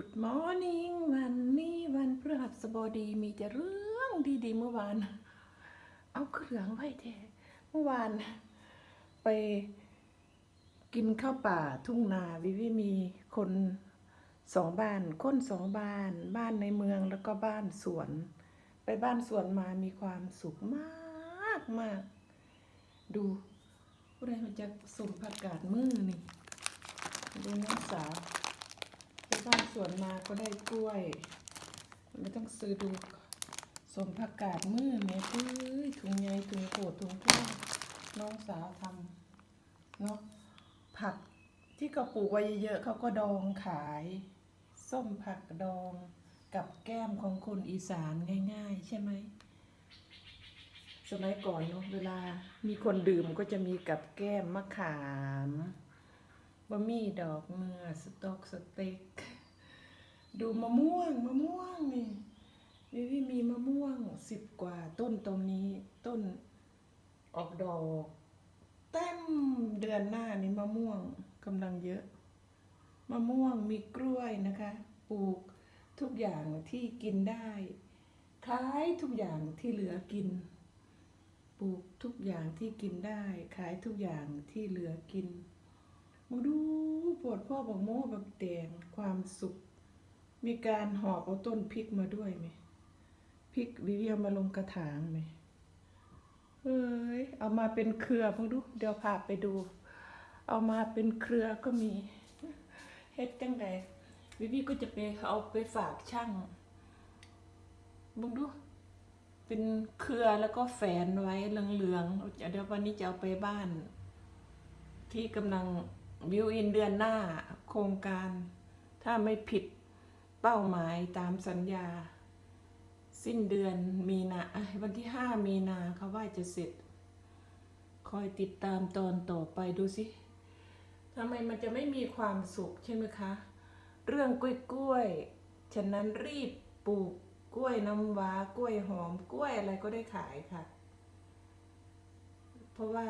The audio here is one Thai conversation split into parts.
Good morning วันนี้วันพฤหัสบดีมีแต่เรื่องดีๆเมื่อวาน เอาเครื่องไว้แท้เมื่อวาน ไปกินข้าวป่าทุ่งนาวิวิมีคนสองบ้านคนสองบ้าน บ้านในเมืองแล้วก็บ้านสวน ไปบ้านสวนมามีความสุขมากมาก ดูผู้ใดมันจะสมผักกาดมือนี่ ดูน้องสาว้านสวนมาก็ได้กล้วย ไม่ต้องซื้อดูสมผักกาดมือแม่เอ้ยถุงใหญ่ถุงโกดถุงถ้วยน้องสาวทำเนาะผักที่เขาปลูกไว้เยอะๆเขาก็ดองขาย ส้มผักดองกับแก้มของคนอีสานง่าย ๆ ใช่ไหมสมัยก่อนเนาะเวลามีคนดื่มก็จะมีกับแก้มมะขามบะหมี่ดอกเนื้อสต๊อกสเต็ก ดูมะม่วงมะม่วงนี่วิวิมีมะม่วงสิบกว่าต้นตรงนี้ ต้นออกดอกเต็มเดือนหน้านี้มะม่วงกำลังเยอะ มะม่วงมีกล้วยนะคะ ปลูกทุกอย่างที่กินได้ขายทุกอย่างที่เหลือกิน ปลูกทุกอย่างที่กินได้ขายทุกอย่างที่เหลือกินมาดูปวดพ่อบอกโม่แบบแดงความสุข มีการหอบเอาต้นพริกมาด้วยไหมพริกวิเวียมาลงกระถางไหมเอ้ยเอามาเป็นเครือพงดูเดี๋ยวพาไปดู เอามาเป็นเครือก็มีเฮ็ดจังไดวิวีก็จะไปเอาไปฝากช่างมึงดู เป็นเครือแล้วก็แฝนไว้เหลืองๆเดี๋ยววันนี้จะเอาไปบ้าน ที่กำลังวิวอินเดือนหน้าโครงการ ถ้าไม่ผิด เป้าหมายตามสัญญา สิ้นเดือนมีนาวันที่ห้ามีนาเขาว่าจะเสร็จ คอยติดตามตอนต่อไปดูสิทำไมมันจะไม่มีความสุขใช่ไหมคะ เรื่องกล้วยกล้วยๆฉะนั้นรีบปลูกกล้วยน้ำว้ากล้วยหอมกล้วยอะไรก็ได้ขายค่ะ เพราะว่า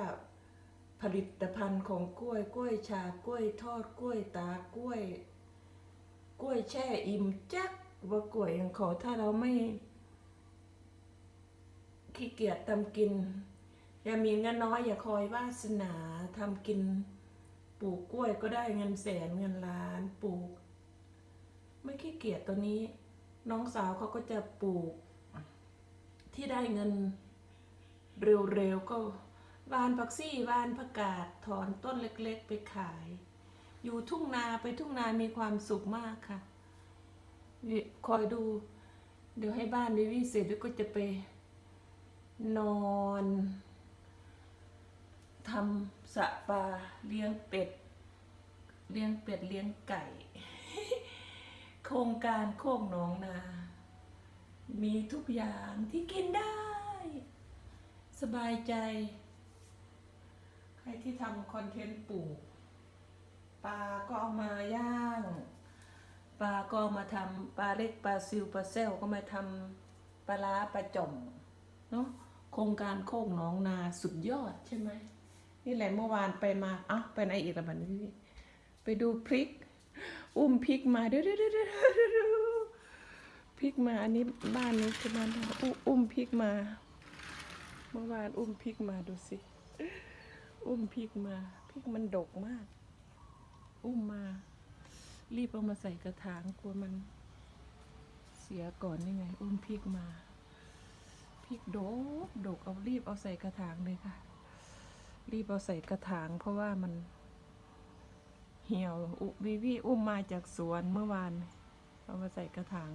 ผลิตภัณฑ์ของกล้วย กล้วยชากล้วยทอดกล้วยตากล้วย กล้วยแช่อิ่มจักว่ากล้วยของเขาถ้าเราไม่ขี้เกียจทำกิน อย่ามีเงินน้อยอย่าคอยวาสนาทำกิน ปลูกกล้วยก็ได้เงินแสนเงินล้านปลูก ไม่ขี้เกียจตัวนี้ น้องสาวเขาก็จะปลูก ที่ได้เงินเร็วๆก็วานผักซี่วานผักกาดถอนต้นเล็กๆ ไปขาย อยู่ทุ่งนาไปทุ่งนามีความสุขมากค่ะคอยดู เดี๋ยวให้บ้านวิวิเสร็จแล้วก็จะไปนอนทำสระปลาเลี้ยงเป็ด เลี้ยงเป็ดเลี้ยงไก่ โครงการโคกหนองนา มีทุกอย่างที่กินได้ สบายใจ ใครที่ทำคอนเทนต์ปลูก ปลาก็เอามาย่าง ปลาก็เอามาทำปลาเล็กปลาซิวปลาเซลก็มาทำปลาล้าปลาจ่อมเนาะโครงการโคกหนองนาสุดยอดใช่ไหมนี่แหละเมื่อวานไปมาอะไปไหนอีกละบัดนี้พี่ไปดูพริก อุ้มพริกมาเดี๋ยวเดี๋ยวเดี๋ยวเดี๋ยวเดี๋ยวพริกมาอันนี้บ้านนี้คือบ้านอุ้มอุ้มพริกมา เมื่อวานอุ้มพริกมาดูสิ อุ้มพริกมาพริกมันดกมาก อุ้มมา รีบเอามาใส่กระถางกลัวมันเสียก่อนนี่ไง อุ้มพริกมาพริกดกดกเอารีบเอาใส่กระถางเลยค่ะ รีบเอาใส่กระถาง เพราะว่ามัน เหี่ยวอุวิวิอุ้มมาจากสวนเมื่อวาน เอามาใส่กระถาง